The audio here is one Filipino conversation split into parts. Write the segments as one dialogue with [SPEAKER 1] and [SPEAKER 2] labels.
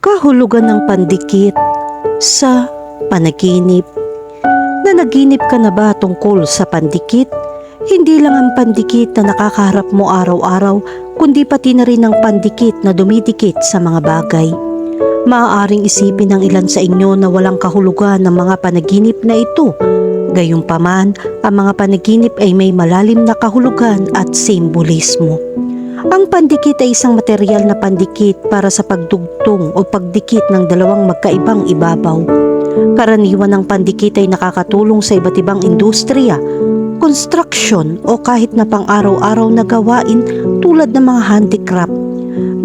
[SPEAKER 1] kahulugan ng pandikit sa panaginip. Nanaginip ka na ba tungkol sa pandikit? Hindi lang ang pandikit na nakakaharap mo araw-araw, kundi pati na rin ang pandikit na dumidikit sa mga bagay. Maaaring isipin ng ilan sa inyo na walang kahulugan ng mga panaginip na ito. Gayunpaman, ang mga panaginip ay may malalim na kahulugan at simbolismo. Ang pandikit ay isang material na pandikit para sa pagdugtong o pagdikit ng dalawang magkaibang ibabaw. Karaniwan ng pandikit ay nakakatulong sa iba't ibang industriya, construction o kahit na pang-araw-araw na gawain tulad ng mga handicraft.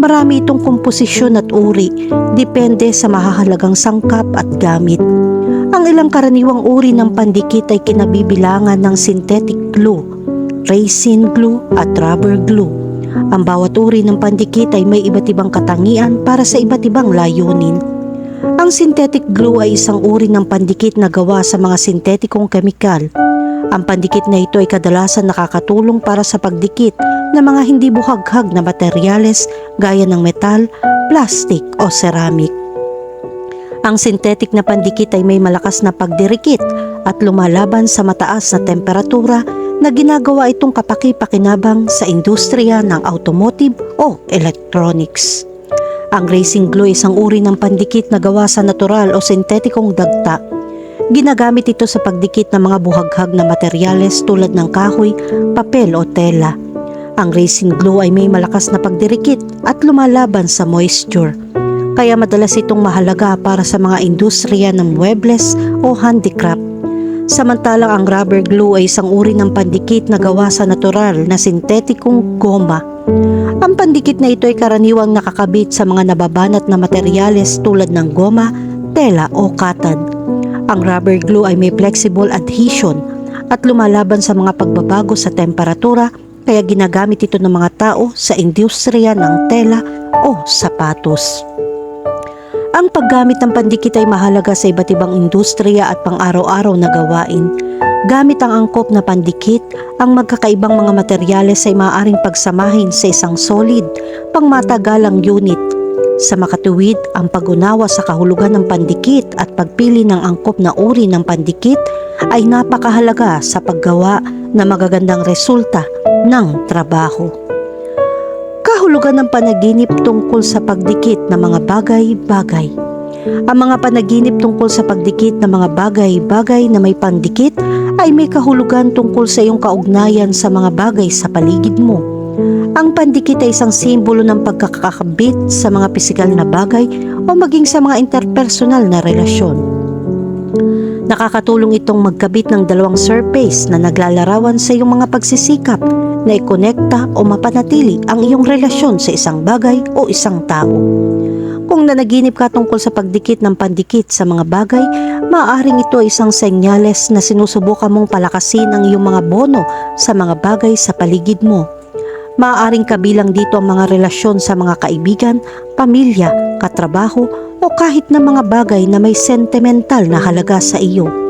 [SPEAKER 1] Marami itong komposisyon at uri, depende sa mahahalagang sangkap at gamit. Ang ilang karaniwang uri ng pandikit ay kinabibilangan ng synthetic glue, resin glue at rubber glue. Ang bawat uri ng pandikit ay may iba't ibang katangian para sa iba't ibang layunin. Ang synthetic glue ay isang uri ng pandikit na gawa sa mga sintetikong kemikal. Ang pandikit na ito ay kadalasan nakakatulong para sa pagdikit ng mga hindi buhaghag na materyales gaya ng metal, plastic o ceramic. Ang synthetic na pandikit ay may malakas na pagdirikit at lumalaban sa mataas na temperatura na ginagawa itong kapaki-pakinabang sa industriya ng automotive o electronics. Ang racing glue isang uri ng pandikit na gawa sa natural o sintetikong dagta. Ginagamit ito sa pagdikit ng mga buhaghag na materyales tulad ng kahoy, papel o tela. Ang racing glue ay may malakas na pagdirikit at lumalaban sa moisture. Kaya madalas itong mahalaga para sa mga industriya ng muebles o handicraft. Samantalang ang rubber glue ay isang uri ng pandikit na gawa sa natural na sintetikong goma. Ang pandikit na ito ay karaniwang nakakabit sa mga nababanat na materyales tulad ng goma, tela o cotton. Ang rubber glue ay may flexible adhesion at lumalaban sa mga pagbabago sa temperatura kaya ginagamit ito ng mga tao sa industriya ng tela o sapatos. Ang paggamit ng pandikit ay mahalaga sa iba't ibang industriya at pang-araw-araw na gawain. Gamit ang angkop na pandikit, ang magkakaibang mga materyales ay maaaring pagsamahin sa isang solid, pangmatagalang unit. Sa makatuwid, ang pag-unawa sa kahulugan ng pandikit at pagpili ng angkop na uri ng pandikit ay napakahalaga sa paggawa ng magagandang resulta ng trabaho kahulugan ng panaginip tungkol sa pagdikit ng mga bagay-bagay. Ang mga panaginip tungkol sa pagdikit ng mga bagay-bagay na may pandikit ay may kahulugan tungkol sa iyong kaugnayan sa mga bagay sa paligid mo. Ang pandikit ay isang simbolo ng pagkakakabit sa mga pisikal na bagay o maging sa mga interpersonal na relasyon. Nakakatulong itong magkabit ng dalawang surface na naglalarawan sa iyong mga pagsisikap na ikonekta o mapanatili ang iyong relasyon sa isang bagay o isang tao. Kung nanaginip ka tungkol sa pagdikit ng pandikit sa mga bagay, maaaring ito ay isang senyales na sinusubukan mong palakasin ang iyong mga bono sa mga bagay sa paligid mo. Maaaring kabilang dito ang mga relasyon sa mga kaibigan, pamilya, katrabaho o kahit na mga bagay na may sentimental na halaga sa iyo.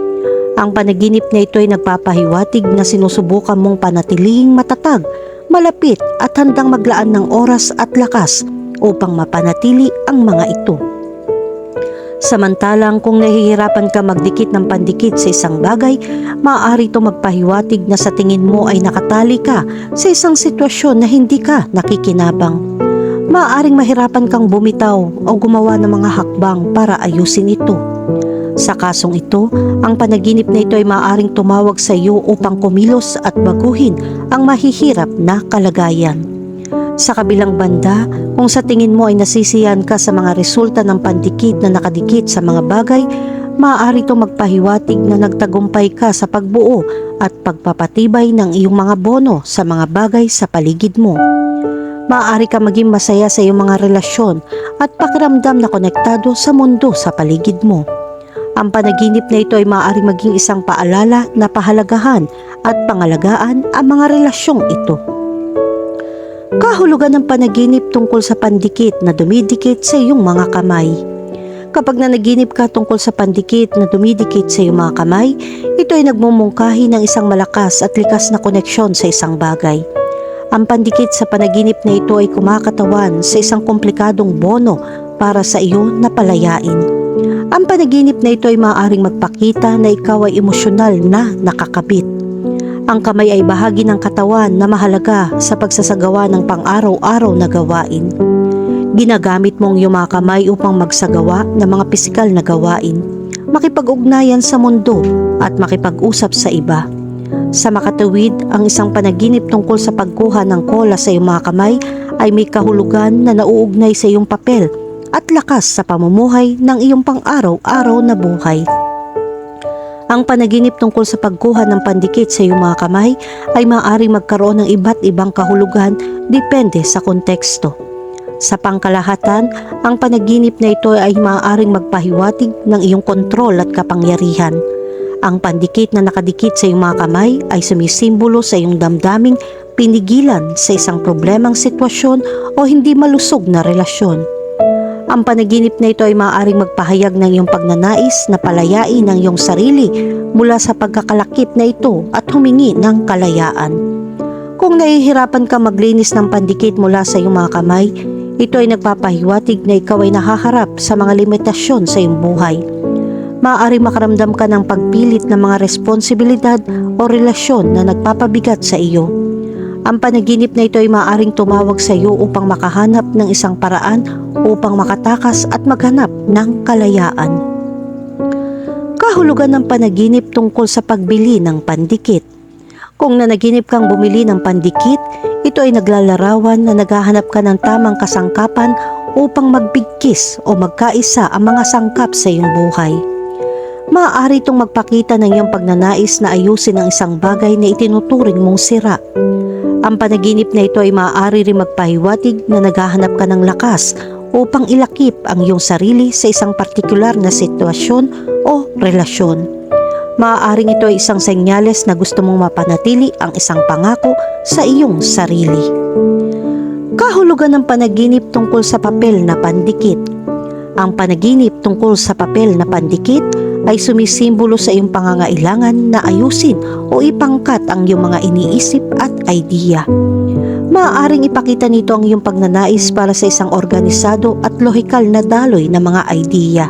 [SPEAKER 1] Ang panaginip na ito ay nagpapahiwatig na sinusubukan mong panatilihing matatag, malapit at handang maglaan ng oras at lakas upang mapanatili ang mga ito. Samantalang kung nahihirapan ka magdikit ng pandikit sa isang bagay, maaari ito magpahiwatig na sa tingin mo ay nakatali ka sa isang sitwasyon na hindi ka nakikinabang. Maaaring mahirapan kang bumitaw o gumawa ng mga hakbang para ayusin ito. Sa kasong ito, ang panaginip na ito ay maaaring tumawag sa iyo upang kumilos at baguhin ang mahihirap na kalagayan. Sa kabilang banda, kung sa tingin mo ay nasisiyan ka sa mga resulta ng pandikit na nakadikit sa mga bagay, maaari itong magpahiwatig na nagtagumpay ka sa pagbuo at pagpapatibay ng iyong mga bono sa mga bagay sa paligid mo. Maaari ka maging masaya sa iyong mga relasyon at pakiramdam na konektado sa mundo sa paligid mo. Ang panaginip na ito ay maaari maging isang paalala na pahalagahan at pangalagaan ang mga relasyong ito. Kahulugan ng panaginip tungkol sa pandikit na dumidikit sa iyong mga kamay. Kapag nanaginip ka tungkol sa pandikit na dumidikit sa iyong mga kamay, ito ay nagmumungkahi ng isang malakas at likas na koneksyon sa isang bagay. Ang pandikit sa panaginip na ito ay kumakatawan sa isang komplikadong bono para sa iyo na palayain. Ang panaginip na ito ay maaaring magpakita na ikaw ay emosyonal na nakakabit. Ang kamay ay bahagi ng katawan na mahalaga sa pagsasagawa ng pang-araw-araw na gawain. Ginagamit mong iyong mga kamay upang magsagawa ng mga pisikal na gawain, makipag-ugnayan sa mundo at makipag-usap sa iba. Sa makatuwid, ang isang panaginip tungkol sa pagkuha ng kola sa iyong mga kamay ay may kahulugan na nauugnay sa iyong papel at lakas sa pamumuhay ng iyong pang-araw-araw na buhay. Ang panaginip tungkol sa pagkuha ng pandikit sa iyong mga kamay ay maaaring magkaroon ng iba't ibang kahulugan depende sa konteksto. Sa pangkalahatan, ang panaginip na ito ay maaaring magpahiwatig ng iyong kontrol at kapangyarihan. Ang pandikit na nakadikit sa iyong mga kamay ay sumisimbolo sa iyong damdaming pinigilan sa isang problemang sitwasyon o hindi malusog na relasyon. Ang panaginip na ito ay maaaring magpahayag ng iyong pagnanais na palayain ng iyong sarili mula sa pagkakalakip na ito at humingi ng kalayaan. Kung nahihirapan ka maglinis ng pandikit mula sa iyong mga kamay, ito ay nagpapahiwatig na ikaw ay nahaharap sa mga limitasyon sa iyong buhay. Maaari makaramdam ka ng pagpilit ng mga responsibilidad o relasyon na nagpapabigat sa iyo. Ang panaginip na ito ay maaaring tumawag sa iyo upang makahanap ng isang paraan upang makatakas at maghanap ng kalayaan. Kahulugan ng panaginip tungkol sa pagbili ng pandikit. Kung nanaginip kang bumili ng pandikit, ito ay naglalarawan na naghahanap ka ng tamang kasangkapan upang magbigkis o magkaisa ang mga sangkap sa iyong buhay. Maaari itong magpakita ng iyong pagnanais na ayusin ang isang bagay na itinuturing mong sira. Ang panaginip na ito ay maaari rin magpahiwatig na naghahanap ka ng lakas upang ilakip ang iyong sarili sa isang partikular na sitwasyon o relasyon. Maaaring ito ay isang senyales na gusto mong mapanatili ang isang pangako sa iyong sarili. Kahulugan ng panaginip tungkol sa papel na pandikit. Ang panaginip tungkol sa papel na pandikit ay sumisimbolo sa iyong pangangailangan na ayusin o ipangkat ang iyong mga iniisip at idea. Maaaring ipakita nito ang iyong pagnanais para sa isang organisado at lohikal na daloy na mga idea.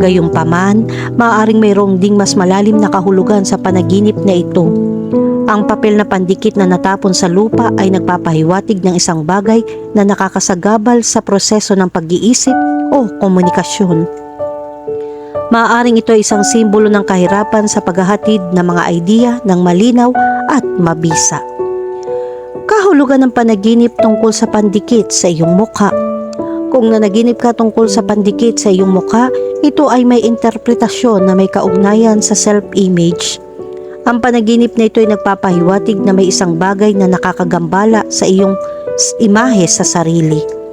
[SPEAKER 1] Gayunpaman, maaaring mayroong ding mas malalim na kahulugan sa panaginip na ito. Ang papel na pandikit na natapon sa lupa ay nagpapahiwatig ng isang bagay na nakakasagabal sa proseso ng pag-iisip o komunikasyon. Maaaring ito ay isang simbolo ng kahirapan sa paghahatid ng mga idea ng malinaw at mabisa. Kahulugan ng panaginip tungkol sa pandikit sa iyong mukha. Kung nanaginip ka tungkol sa pandikit sa iyong mukha, ito ay may interpretasyon na may kaugnayan sa self-image. Ang panaginip na ito ay nagpapahiwatig na may isang bagay na nakakagambala sa iyong imahe sa sarili.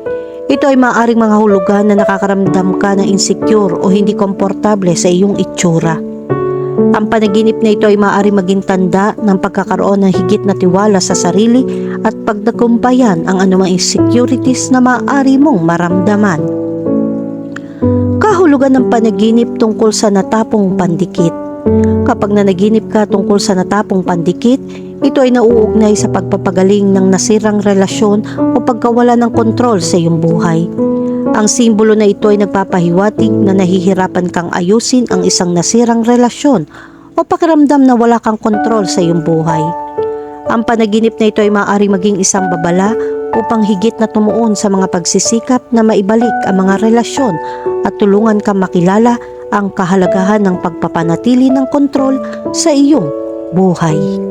[SPEAKER 1] Ito ay maaaring mga hulugan na nakakaramdam ka ng insecure o hindi komportable sa iyong itsura. Ang panaginip na ito ay maaaring maging tanda ng pagkakaroon ng higit na tiwala sa sarili at pagdagumpayan ang anumang insecurities na maaari mong maramdaman. Kahulugan ng panaginip tungkol sa natapong pandikit. Kapag nanaginip ka tungkol sa natapong pandikit, ito ay nauugnay sa pagpapagaling ng nasirang relasyon o pagkawala ng kontrol sa iyong buhay. Ang simbolo na ito ay nagpapahiwatig na nahihirapan kang ayusin ang isang nasirang relasyon o pakiramdam na wala kang kontrol sa iyong buhay. Ang panaginip na ito ay maaari maging isang babala upang higit na tumuon sa mga pagsisikap na maibalik ang mga relasyon at tulungan kang makilala ang kahalagahan ng pagpapanatili ng kontrol sa iyong buhay.